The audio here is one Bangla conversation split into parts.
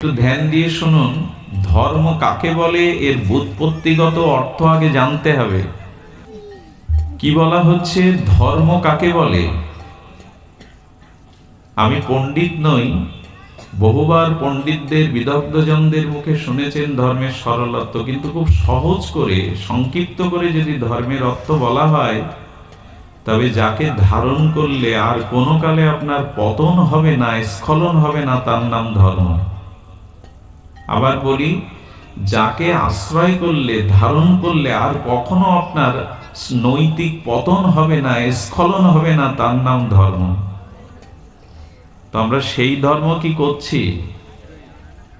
ধ্যান দিয়ে শুনুন, ধর্ম কাকে বলে, এর বুৎপত্তিগত অর্থ আগে জানতে হবে। কি বলা হচ্ছে, ধর্ম কাকে বলে? আমি পণ্ডিত নই, বহুবার পণ্ডিতদের, বিদগ্ধজনদের মুখে শুনেছেন ধর্মের সরলত্ব, কিন্তু খুব সহজ করে, সংক্ষিপ্ত করে যদি ধর্মের অর্থ বলা হয়, তবে যাকে ধারণ করলে আর কোনো কালে আপনার পতন হবে না, স্খলন হবে না, তার নাম ধর্ম। আবার বলি, যাকে আশ্রয় করলে, ধারণ করলে আর কখনো আপনার নৈতিক পতন হবে না, স্খলন হবে না, তার নাম ধর্ম। তো আমরা সেই ধর্ম কি করছি?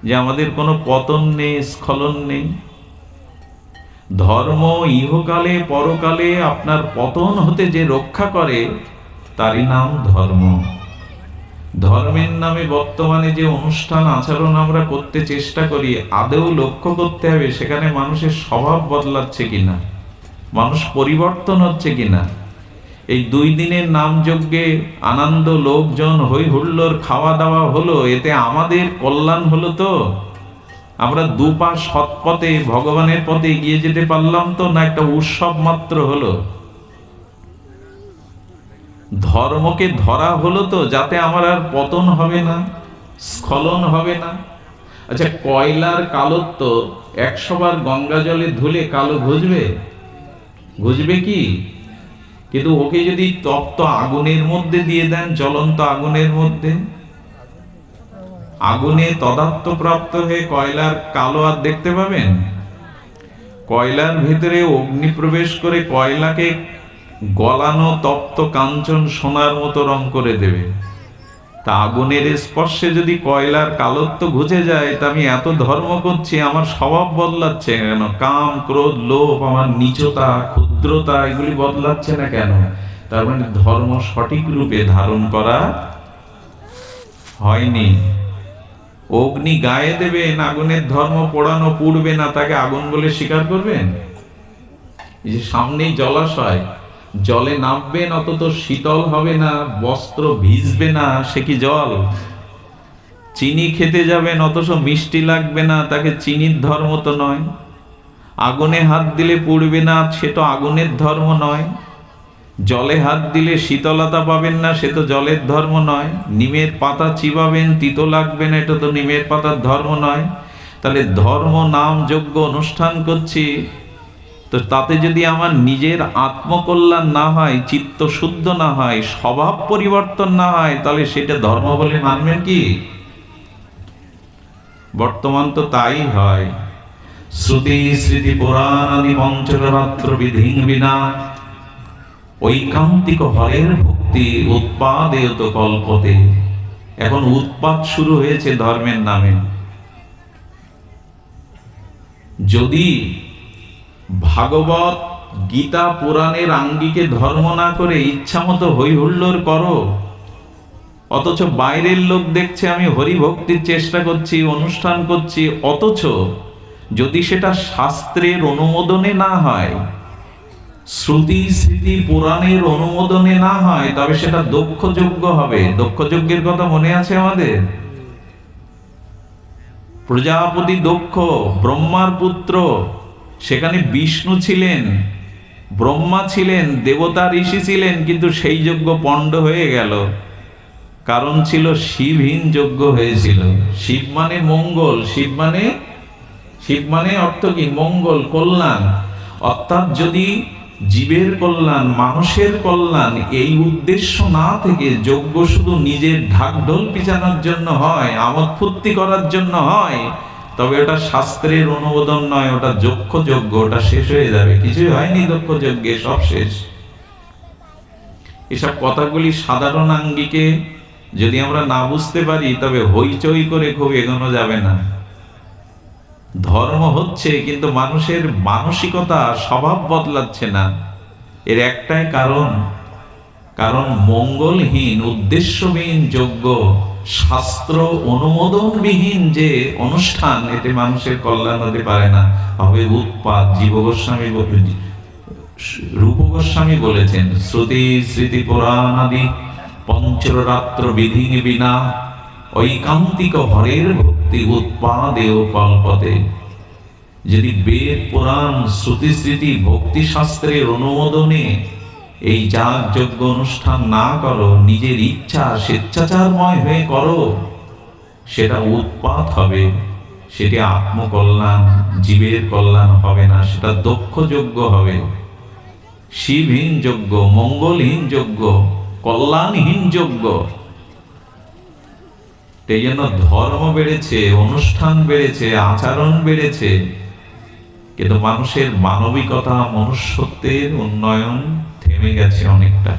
যে আমাদের কোনো পতন নেই, স্খলন নেই। ধর্ম ইহকালে, পরকালে আপনার পতন হতে যে রক্ষা করে, তারই নাম ধর্ম। ধর্মের নামে বর্তমানে যে অনুষ্ঠান আচরণ আমরা করতে চেষ্টা করি আদেও লক্ষ্য করতে হবে সেখানে মানুষের স্বভাব বদলাচ্ছে কিনা? মানুষ পরিবর্তন হচ্ছে কিনা? এই দুই দিনের নাম যজ্ঞে আনন্দ লোকজন হই হুল্লোর খাওয়া দাওয়া হলো, এতে আমাদের কল্যাণ হলো তো? আমরা দুপা সৎ পথে ভগবানের পথে এগিয়ে যেতে পারলাম তো, না একটা উৎসব মাত্র হলো? ধর্মকে ধরা হলো তো, যাতে আমার আর পতন হবে না, স্খলন হবে না। আচ্ছা কয়লার কালত্ব একশো বার গঙ্গা জলে ধুলে কালো ঘুজবে? ঘুজবে কি? কিন্তু ওকে যদি তপ্ত আগুনের মধ্যে দিয়ে দেন, জ্বলন্ত আগুনের মধ্যে? আগুনে তদাত্ম প্রাপ্ত হয়ে কয়লার কালো আর দেখতে পাবেন? কয়লার ভিতরে অগ্নি প্রবেশ করে কয়লাকে গলানো তপ্ত কাঞ্চন সোনার মতো রং করে দেবে। তা আগুনের স্পর্শে যদি কয়লার কালত্ব ঘুচে যায়, তা আমি এত ধর্ম করছি, আমার স্বভাব বদলাচ্ছে কেন? কাম, ক্রোধ, লোভ, আমার নিচতা, ক্ষুদ্রতা, এগুলি বদলাচ্ছে না কেন? তার মানে ধর্ম সঠিক রূপে ধারণ করা হয়নি। অগ্নি গায়ে দেবেন আগুনের ধর্ম পোড়ানো পুড়বে, না তাকে আগুন বলে স্বীকার করবেন? এই যে সামনেই জলাশয় জলে নামবেন অত তো শীতল হবে না, বস্ত্র ভিজবে না, সে কি জল? চিনি খেতে যাবেন অথচ মিষ্টি লাগবে না, তাকে চিনির ধর্ম তো নয়। আগুনে হাত দিলে পুড়বে না, সে তো আগুনের ধর্ম নয়। জলে হাত দিলে শীতলতা পাবেন না, সে তো জলের ধর্ম নয়। নিমের পাতা চিবাবেন, তিতো লাগবে না, এটা তো নিমের পাতার ধর্ম নয়। তাহলে ধর্ম নাম যোগ্য অনুষ্ঠান করছি তো তাতে যদি আমার নিজের আত্মকল্যাণ না হয়, চিত্ত শুদ্ধ না হয়, স্বভাব পরিবর্তন না হয়, তাহলে সেটা ধর্ম বলে মানবেন কি? বর্তমান তো তাই হয়। শ্রুতি স্মৃতি পুরাণ পঞ্চরাত্র বিধিং বিনা ঐকান্তিক হরের ভক্তি উৎপাদেয়ত কল্পতে। এখন উৎপাদ শুরু হয়েছে ধর্মের নামে। যদি ভাগবত গীতা পুরাণের আঙ্গিকে ধর্ম না করে ইচ্ছা মতো হই হুল্লোর করো। অথচ বাইরের লোক দেখছে আমি হরি ভক্তির চেষ্টা করছি, অনুষ্ঠান করছি, অথচ যদি সেটা শাস্ত্রের অনুমোদনে না হয়, শ্রুতি স্মৃতি পুরাণের অনুমোদনে না হয়, তবে সেটা দক্ষযোগ্য হবে। দক্ষযজ্ঞের কথা মনে আছে আমাদের? প্রজাপতি দক্ষ ব্রহ্মার পুত্র সেখানে বিষ্ণু ছিলেন, ব্রহ্মা ছিলেন, দেবতা ঋষি ছিলেন, কিন্তু সেই যজ্ঞ পণ্ড হয়ে গেল। কারণ ছিল শিবহীন যজ্ঞ হয়েছিল। শিব মানে মঙ্গল, শিব মানে শিব মানে অর্থ কি? মঙ্গল, কল্যাণ। অর্থাৎ যদি জীবের কল্যাণ, মানুষের কল্যাণ, এই উদ্দেশ্য না থেকে যজ্ঞ শুধু নিজের ঢাকঢোল পিছানোর জন্য হয়, আমোদ ফুর্তি করার জন্য হয় তবে ওটা শাস্ত্রের অনুমোদন নয়, ওটা যক্ষ যজ্ঞ ওটা শেষ হয়ে যাবে। কিছুই হয়নি দক্ষ যজ্ঞে সব শেষ। এসব কথাগুলি সাধারণ আঙ্গিকে যদি আমরা না বুঝতে পারি, তবে হইচই করে খুব এগোনো যাবে না। ধর্ম হচ্ছে, কিন্তু মানুষের মানসিকতা, স্বভাব বদলাচ্ছে না। এর একটাই কারণ কারণ মঙ্গলহীন, উদ্দেশ্যহীন, যোগ্য। শাস্ত্র অনুমোদনবিহীন যে অনুষ্ঠান, এতে মানুষের কল্যাণ হতে পারে না। হবে উৎপাদ জীব গোস্বামী রূপ গোস্বামী বলেছেন, শ্রুতি স্মৃতি পুরাণ আদি পঞ্চরাত্র বিধি বিনা ঐকান্তিক হরের ভক্তি উৎপাদেও কল্পতে। যদি বেদ, পুরাণ, শ্রুতি স্মৃতি, ভক্তি শাস্ত্রের অনুমোদনে এই যাগ যজ্ঞ অনুষ্ঠান না করো, নিজের ইচ্ছা স্বেচ্ছাচারময় হয়ে করো। সেটা উৎপাত হবে, সেটি আত্মকল্যাণ, জীবের কল্যাণ হবে না, সেটা দক্ষ যজ্ঞ হবে। শিবহীন যজ্ঞ মঙ্গলহীন যজ্ঞ কল্যাণহীন যজ্ঞ এই জন্য ধর্ম বেড়েছে, অনুষ্ঠান বেড়েছে, আচরণ বেড়েছে। কিন্তু মানুষের মানবিকতা, মনুষ্যত্বের উন্নয়ন থেমে গেছে অনেকটা।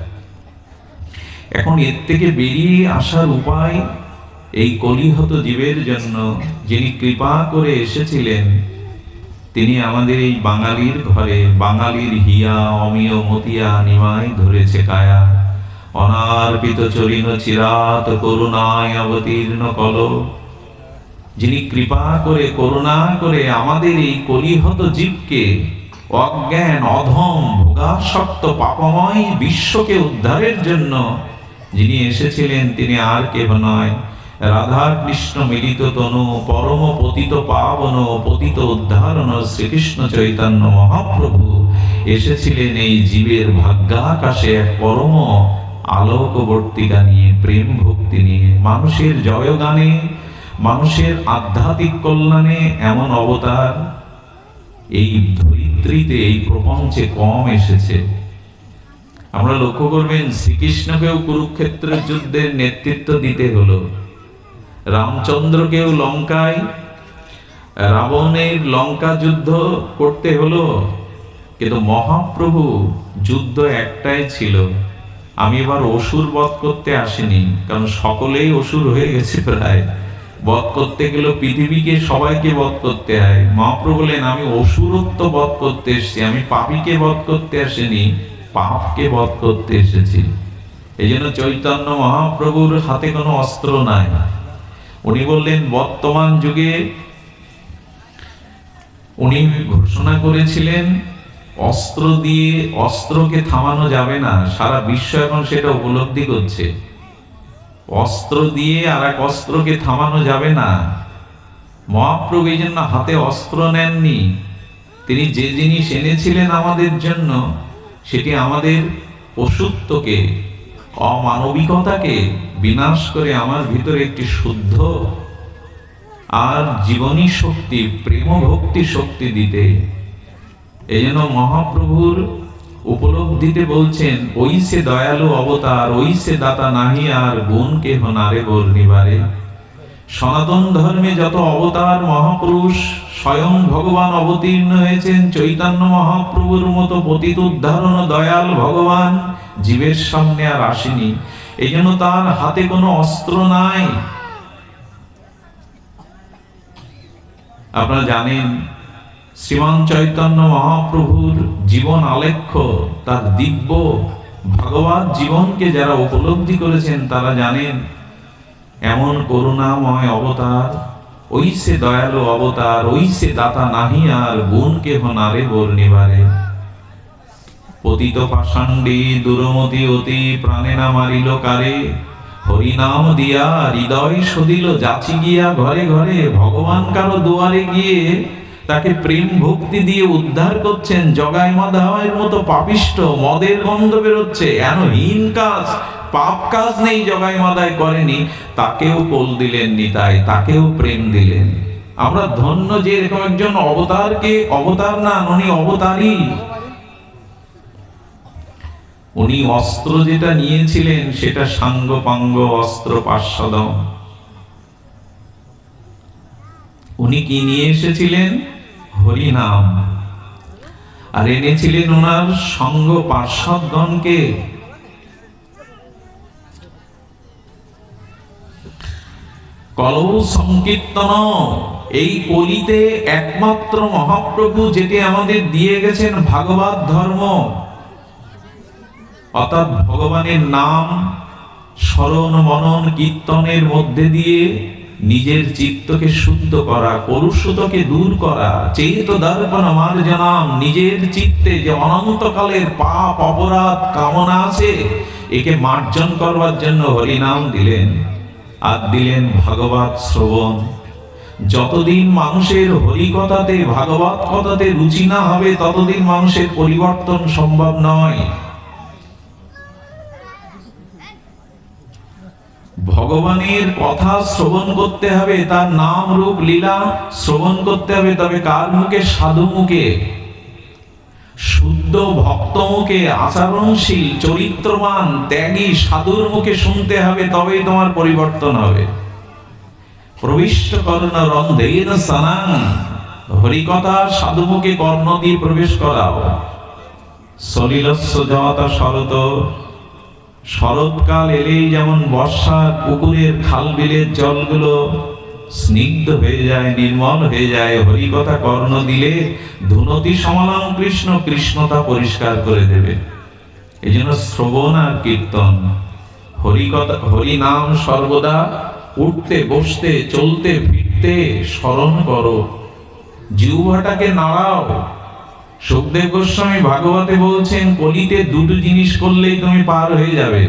এখন এর থেকে বেরিয়ে আসার উপায় এই কলিহত জীবের জন্য, যিনি কৃপা করে এসেছিলেন, তিনি আমাদের এই বাঙালির ঘরে, বাঙালির হিয়া, অমিয়, মতিয়া, নিমাই ধরেছে কায়া। অনার্পিত চরিন চিরাত করুণায় অবতীর্ণ কল যিনি কৃপা করে, করুণা করে আমাদের এই কলিহত জীবকে অজ্ঞান, অধম ভোগাসক্ত পাপময় বিশ্বকে উদ্ধারের জন্য যিনি এসেছিলেন, তিনি আর কেহ নয়। রাধা কৃষ্ণ মিলিত তনু, পরম পতিত পাবন, পতিত উদ্ধারণ, শ্রীকৃষ্ণ চৈতন্য মহাপ্রভু এসেছিলেন এই জীবের ভাগ্যাকাশে এক পরম আলোকবর্তিকা নিয়ে, প্রেম ভক্তি নিয়ে, মানুষের জয়গানে, মানুষের আধ্যাত্মিক কল্যাণে এমন অবতার এই ধরিত্রীতে এই প্রপঞ্চে কম এসেছে। আমরা লক্ষ্য করবেন, শ্রীকৃষ্ণকেও কুরুক্ষেত্রের যুদ্ধের নেতৃত্ব দিতে হলো। রামচন্দ্রকেও লঙ্কায়, রাবণের লঙ্কা যুদ্ধ করতে হলো। কিন্তু মহাপ্রভু যুদ্ধ একটাই ছিল। আমি এবার অসুর বধ করতে আসিনি, কারণ সকলেই অসুর হয়ে গেছে প্রায়। বধ করতে গেলে পৃথিবীকে সবাইকে বধ করতে হয়। মহাপ্রভু বলেন আমি অসুরত্ব বধ করতে এসেছি, আমি পাপিকে বধ করতে আসিনি, পাপকে বধ করতে এসেছি। এই জন্য চৈতন্য মহাপ্রভুর হাতে কোনো অস্ত্র নাই। উনি বললেন, বর্তমান যুগে উনি ঘোষণা করেছিলেন, অস্ত্র দিয়ে অস্ত্রকে থামানো যাবে না। সারা বিশ্ব এখন সেটা উপলব্ধি করছে। অস্ত্র দিয়ে আর এক অস্ত্রকে থামানো যাবে না। মহাপ্রভু এই জন্য হাতে অস্ত্র নেননি। তিনি যে জিনিস এনেছিলেন আমাদের জন্য, সেটি আমাদের পশুত্বকে অমানবিকতাকে বিনাশ করে আমার ভিতরে একটি শুদ্ধ আর জীবনী শক্তি প্রেম ভক্তি শক্তি দিতে। এই জন্য মহাপ্রভুর উপলব্ধিতে বলছেন, ওই সে দয়ালু অবতার, ওই সে দাতা নাহি আর গুণ কেহ নারে বর্ণিবারে। সনাতন ধর্মে যত অবতার মহাপুরুষ, স্বয়ং ভগবান অবতীর্ণ হয়েছেন চৈতন্য মহাপ্রভুর মতো পতিত উদ্ধারণ দয়াল ভগবান জীবের সামনে আর আসেনি। এই জন্য তার হাতে কোনো অস্ত্র নাই। আপনারা জানেন শ্রীমান চৈতন্য মহাপ্রভুর জীবন আলেখ্য, তার দিব্য ভগবান জীবনকে যারা উপলব্ধি করেছেন তারা জানেন, এমন করুণাময় অবতার, ওই সে দয়ালু অবতার, ওই সে দাতা নাহি আর গুণ কেহ নারে বর্ণিবারে পতিত পাষাণ্ডে দুরমতি অতি প্রাণে না মারিল কারে, হরিনাম দিয়া হৃদয় সদিল যাচি গিয়া ঘরে ঘরে ভগবান কারও দুয়ারে গিয়ে তাকে প্রেম ভক্তি দিয়ে উদ্ধার করছেন, জগাই মাধাওয়ের মতো পাপিষ্ট, মদের গন্ধ বেরোচ্ছে, এন হীন কাজ, পাপ কাজ নেই জগাই মাদায় করেনি, তাকেও কোল দিলেন নিতাই তাকেও প্রেম দিলেন। আমরা ধন্য যে এরকম একজন অবতারকে, অবতার না, উনি অবতারই। উনি অস্ত্র যেটা নিয়েছিলেন, সেটা সাঙ্গ পাঙ্গ অস্ত্র পার্শ্বদম উনি কি নিয়ে এসেছিলেন? হরিনাম। আর এনেছিলেন ওনার সঙ্গ পার্শ্বদগণকে। সংকীর্তন, এই কলিতে একমাত্র মহাপ্রভু যেটি আমাদের দিয়ে গেছেন ভাগবত ধর্ম। অর্থাৎ ভগবানের নাম, স্মরণ, মনন, কীর্তনের মধ্যে দিয়ে নিজের চিত্তকে শুদ্ধ করা কলুষতকে দূর করা চেত দর্পণ মার্জনাম নিজের চিত্তে যে অনন্তকালের পাপ, অপরাধ, কামনা আছে, একে মার্জন করবার জন্য হরিনাম দিলেন। আর দিলেন ভাগবত শ্রবণ। যতদিন মানুষের হরিকথাতে, ভাগবত কথাতে রুচি না হবে, ততদিন মানুষের পরিবর্তন সম্ভব নয়। ভগবানের কথা শ্রবণ করতে হবে, তার নাম রূপ লীলা শ্রবণ করতে হবে, তবে কার মুখে? সাধু মুখে। শুদ্ধ ভক্ত মুখে, আচরণশীল, চরিত্রবান, ত্যাগী সাধুর মুখে শুনতে হবে, তবেই তোমার পরিবর্তন হবে। প্রবিষ্ট কর্ণ রন্ধের সানাং। হরিকথা সাধু মুখে কর্ণ দিয়ে প্রবেশ করাও। সলিলস্য শরত শরৎকাল এলেই যেমন বর্ষা পুকুরের খাল বিলের জলগুলো স্নিগ্ধ হয়ে যায়, নির্মল হয়ে যায়, হরিকথা কর্ণ দিলে ধুনতি সমালাম কৃষ্ণ, কৃষ্ণতা পরিষ্কার করে দেবে। এই জন্য শ্রবণ আর কীর্তন, হরিকথা, হরি নাম সর্বদা উঠতে, বসতে, চলতে, ফিরতে, স্মরণ করো। জিহ্বাটাকে নাড়াও। সুখদেব গোস্বামী ভাগবতে বলছেন, কলিতে দুটো জিনিস করলেই তুমি পার হয়ে যাবে।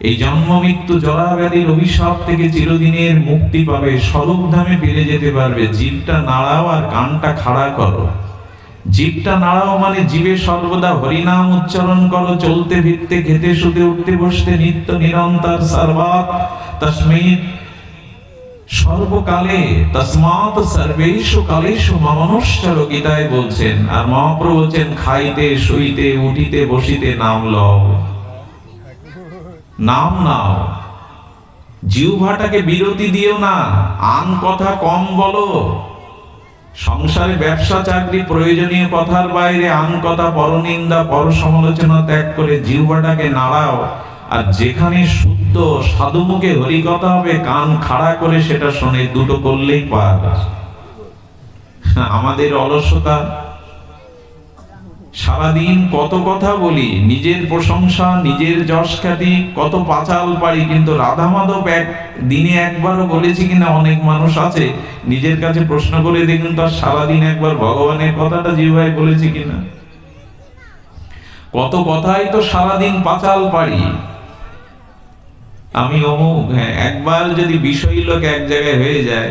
এই জন্ম মৃত্যু জরা ব্যাধির অভিশাপ থেকে চিরদিনের মুক্তি পাবে স্বরূপ ধামে ফিরে যেতে পারবে। জীবটা নাড়াও আর কানটা খাড়া করো। জীবটা নাড়াও মানে জীবে সর্বদা হরিনাম উচ্চারণ করো, চলতে, ফিরতে, খেতে, শুতে, উঠতে, বসতে, নিত্য, নিরন্তর সর্বাত তস্মিৎ সর্বকালে কালেষু মমনুষ্ঠর গীতায় বলছেন, আর বলছেন, খাইতে, শুইতে, উঠিতে, বসিতে, নাম লও। নাম নাও। বিরতি দিও না, আন কথা কম বলো। সংসারে ব্যবসা, চাকরি, প্রয়োজনীয় কথার বাইরে আন কথা, পরনিন্দা পর সমালোচনা ত্যাগ করে জিহ্বাটাকে নাড়াও। আর যেখানে শুদ্ধ সাধু সাধুমুখে হরিকথা হবে, কান খাড়া করে সেটা শোনে, দুটো করলেই পার। আমাদের অলসতা। সারাদিন কত কথা বলি, নিজের প্রশংসা, নিজের যশ খ্যাতি, কত পাচাল পারি, কিন্তু রাধা মাধব এক দিনে একবারও বলেছি কিনা, অনেক মানুষ আছে, নিজের কাছে প্রশ্ন করে দেখুন, তার সারাদিন একবার ভগবানের কথাটা জিভায় বলেছি কিনা। কত কথাই তো সারাদিন পাচাল পারি আমি অমুক হ্যাঁ একবার যদি বিষয় লোক এক জায়গায় হয়ে যায়,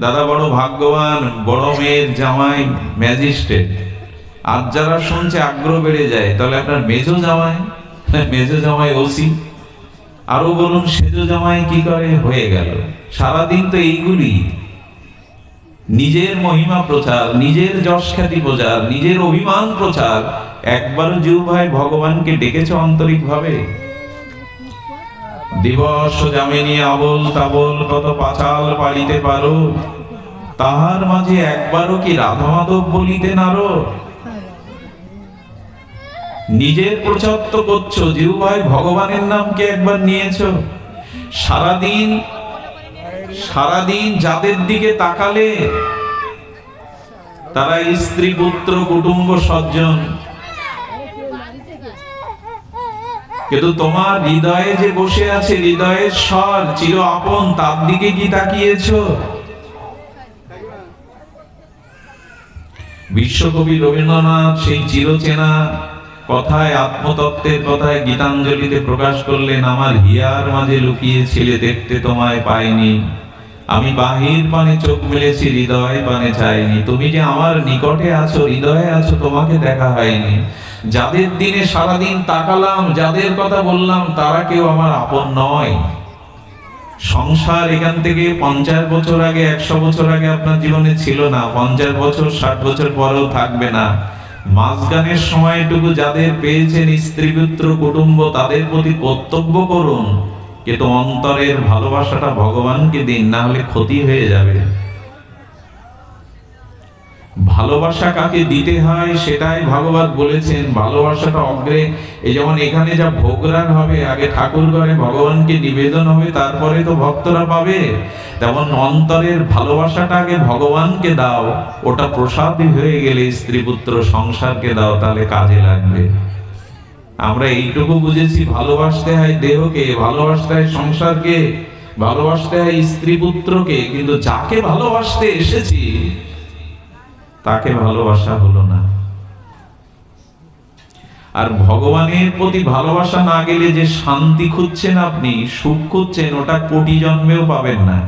দাদা বড় ভাগ্যবান, বড় মেয়ের জামাই, ম্যাজিস্ট্রেট, আর যারা শুনছে আগ্রহ বেড়ে যায়, তাহলে আপনার মেজো জামাই মেজো জামাই ওসি আরও বলুন সেজো জামাই কি করে হয়ে গেল? সারাদিন তো এইগুলি। নিজের মহিমা প্রচার, নিজের যশ খ্যাতি প্রচার, নিজের অভিমান প্রচার। একবারও জিউ ভাই ভগবানকে ডেকেছ আন্তরিক ভাবে দিবস যামিনী আবল তাবল কত পাচাল পালিতে পারো? তাহার মাঝে একবারও কি রাধা মাধব বলিতে নারো? নিজের প্রচার তো করছ জিউ ভাই, ভগবানের নামকে একবার নিয়েছো। সারাদিন সারাদিন যাদের দিকে তাকালে তারা স্ত্রী, পুত্র, কুটুম্ব, সজ্জন কিন্তু তোমার হৃদয়ে যে বসে আছে, হৃদয়ের স্বর চির আপন, তার দিকে কি তাকিয়েছ? বিশ্বকবি রবীন্দ্রনাথ সেই চিরচেনা কথায়, আত্মতত্ত্বের কথায় গীতাঞ্জলিতে প্রকাশ করলেন, আমার হিয়ার মাঝে লুকিয়ে ছিলে, দেখতে তোমায় পাইনি। আমি বাহির পানে চোখ মিলেছি, হৃদয় পানে চাইনি তুমি যে আমার নিকটে আছো, হৃদয়ে আছো, তোমাকে দেখা হয়নি। যাদের দিনে সারাদিন তাকালাম, যাদের কথা বললাম, তারা কেউ আমার আপন নয়। সংসার এখান থেকে পঞ্চাশ বছর আগে, একশো বছর আগে আপনার জীবনে ছিল না। পঞ্চাশ বছর, ষাট বছর পরেও থাকবে না। মাঝগানের সময়টুকু যাদের পেয়েছেন স্ত্রী পুত্র কুটুম্ব, তাদের প্রতি কর্তব্য করুন। কিন্তু অন্তরের ভালোবাসাটা ভগবানকে দিন, না হলে ক্ষতি হয়ে যাবে। ভালোবাসা কাকে দিতে হয় সেটাই ভাগবত বলেছেন। ভালোবাসাটা অগ্রে, এই যেমন এখানে যা ভোগরাগ হবে, আগে ঠাকুর ঘরে ভগবানকে নিবেদন হবে, তারপরে তো ভক্তরা পাবে। তেমন অন্তরের ভালোবাসাটা আগে ভগবানকে দাও, ওটা প্রসাদই হয়ে গেলে স্ত্রী পুত্র সংসারকে দাও, তাহলে কাজে লাগবে। আমরা এইটুকু বুঝেছি, ভালোবাসতে হয় দেহকে, ভালোবাসতে হয় সংসারকে, ভালোবাসতে হয় স্ত্রী পুত্রকে, কিন্তু যাকে ভালোবাসতে এসেছি, তাকে ভালোবাসা হলো না। আর ভগবানের প্রতি ভালোবাসা না গেলে যে শান্তি খুঁজছেন আপনি, সুখ খুঁজছেন, ওটা কোটি জন্মেও পাবেন না।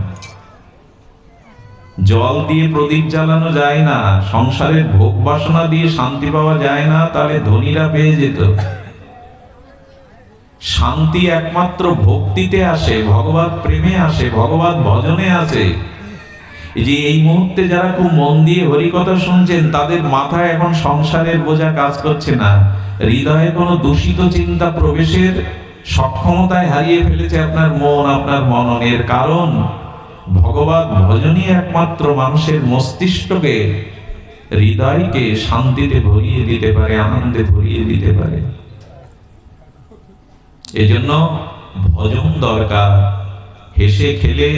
জল দিয়ে প্রদীপ জ্বালানো যায় না, সংসারের ভোগ বাসনা দিয়ে শান্তি পাওয়া যায় না, তাহলে ধনীরা পেয়ে যেত। শান্তি একমাত্র ভক্তিতে আসে, ভগবত প্রেমে আসে, ভগবত ভজনে আসে। যে এই মুহূর্তে যারা খুব মন দিয়ে হরিকথা শুনছেন, তাদের মাথায় এখন সংসারের বোঝা কাজ করছে না। হৃদয়ে কোনো দূষিত চিন্তা প্রবেশের সক্ষমতায় হারিয়ে ফেলেছে আপনার মন, আপনার মননের কারণ। ভগবত ভজনই একমাত্র মানুষের মস্তিষ্ককে, হৃদয়কে শান্তিতে ভরিয়ে দিতে পারে, আনন্দে ভরিয়ে দিতে পারে। এজন্য ভজন দরকার। হেসে খেলে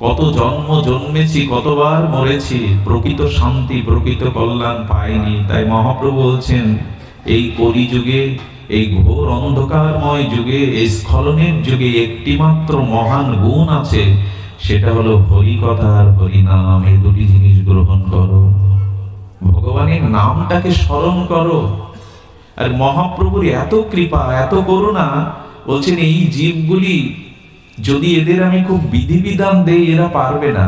কত জন্ম জন্মেছি, কতবার মরেছি, প্রকৃত শান্তি, প্রকৃত কল্যাণ পাইনি। তাই মহাপ্রভু বলছেন, এই কলিযুগে, এই ঘোর অন্ধকারময় যুগে, এই স্খলনের যুগে একটি মাত্র মহান গুণ আছে, সেটা হলো হরি কথা আর হরি নাম এই দুটি জিনিস গ্রহণ করো। ভগবানের নামটাকে স্মরণ করো। আর মহাপ্রভুর এত কৃপা এত করুণা বলছেন এই জীবগুলি যদি এদের আমি খুব বিধিবিধান দেই এরা পারবে না।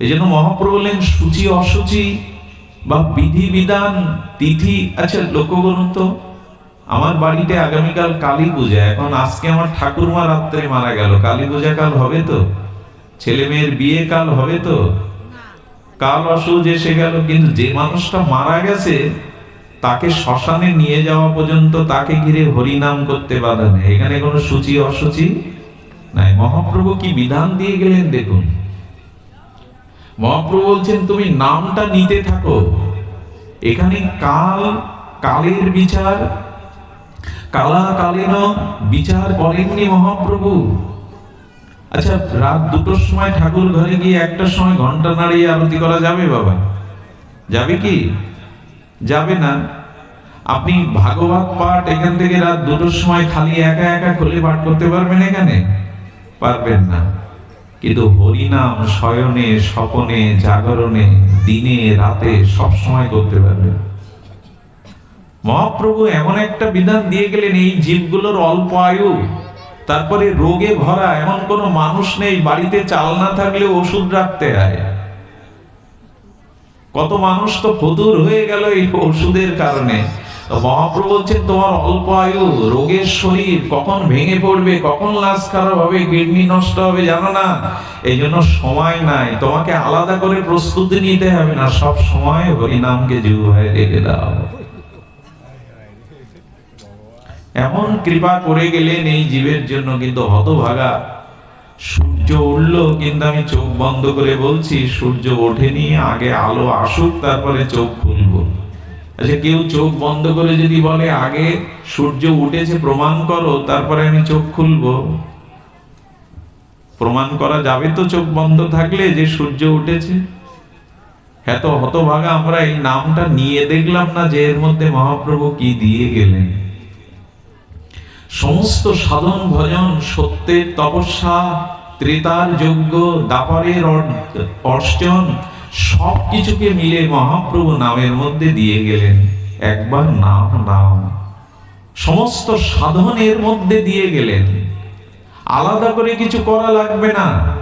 এই জন্য মহাপ্রভু বললেন সূচি অসুচি বা বিধিবিধান তিথি আচ্ছা লক্ষ্য করুন তো আমার বাড়িতে আগামীকাল কালী পূজা এখন আজকে আমার ঠাকুরমা রাত্রে মারা গেল কালী পূজা কাল হবে তো? ছেলে মেয়ের বিয়ে কাল হবে তো? কাল অসুজ এসে গেল কিন্তু যে মানুষটা মারা গেছে তাকে শ্মশানে নিয়ে যাওয়া পর্যন্ত তাকে ঘিরে হরিনাম করতে বাধা নেই। এখানে কোনো সূচি, অসুচি নাই। মহাপ্রভু কি বিধান দিয়ে গেলেন দেখুন। মহাপ্রভু বলছেন, তুমি নামটা নিতে থাকো। এখানে কাল, কালের বিচার কালা কালীন বিচার করেননি মহাপ্রভু। আচ্ছা রাত দুটোর সময় ঠাকুর ঘরে গিয়ে একটার সময় ঘণ্টা নাড়িয়ে আরতি করা যাবে বাবা? যাবে কি? যাবে না। আপনি ভাগবত পাঠ এখান থেকে রাত দুটোর সময় খালি একা একা খুলে পাঠ করতে পারবেন এখানে? পারবেন না। কিন্তু হরিনাম শয়নে, স্বপনে, জাগরণে, দিনে, রাতে সব সময় করতে পারবেন। মহাপ্রভু এমন একটা বিধান দিয়ে গেলেন, এই জীবগুলোর অল্প আয়ু, তারপরে রোগে ভরা এমন কোনো মানুষ নেই, বাড়িতে চাল না থাকলে ওষুধ রাখতে হয়। কত মানুষ তো ফতুর হয়ে গেল এই ওষুধের কারণে। মহাপ্রভু বলছেন, তোমার অল্প আয়ু, রোগের শরীর কখন ভেঙে পড়বে, কখন লাশ খারাপ হবে, কিডনি নষ্ট হবে, জানো না? এই জন্য সময় নাই। তোমাকে আলাদা করে প্রস্তুতি নিতে হবে না, সব সময় হরিনামকে জিহুভায় রেখে দাও। এমন কৃপা করে গেলেন এই জীবের জন্য, কিন্তু হতভাগা সূর্য উঠল, কিন্তু আমি চোখ বন্ধ করে বলছি, সূর্য ওঠেনি, আগে আলো আসুক, তারপরে চোখ খুলবো। আচ্ছা কেউ চোখ বন্ধ করে যদি বলে, আগে সূর্য উঠেছে, প্রমাণ করো, তারপরে আমি চোখ খুলবো। প্রমাণ করা যাবে তো চোখ বন্ধ থাকলে যে সূর্য উঠেছে? এত হতভাগা আমরা এই নামটা নিয়ে দেখলাম না যে এর মধ্যে মহাপ্রভু কি দিয়ে গেলেন? সমস্ত সাধন ভজন সত্যের তপস্যা, ত্রেতার যজ্ঞ, দাপারের অষ্টন সব কিছুকে মিলে মহাপ্রভু নামের মধ্যে দিয়ে গেলেন। একবার নাম নাম। সমস্ত সাধনের মধ্যে দিয়ে গেলেন। আলাদা করে কিছু করা লাগবে না।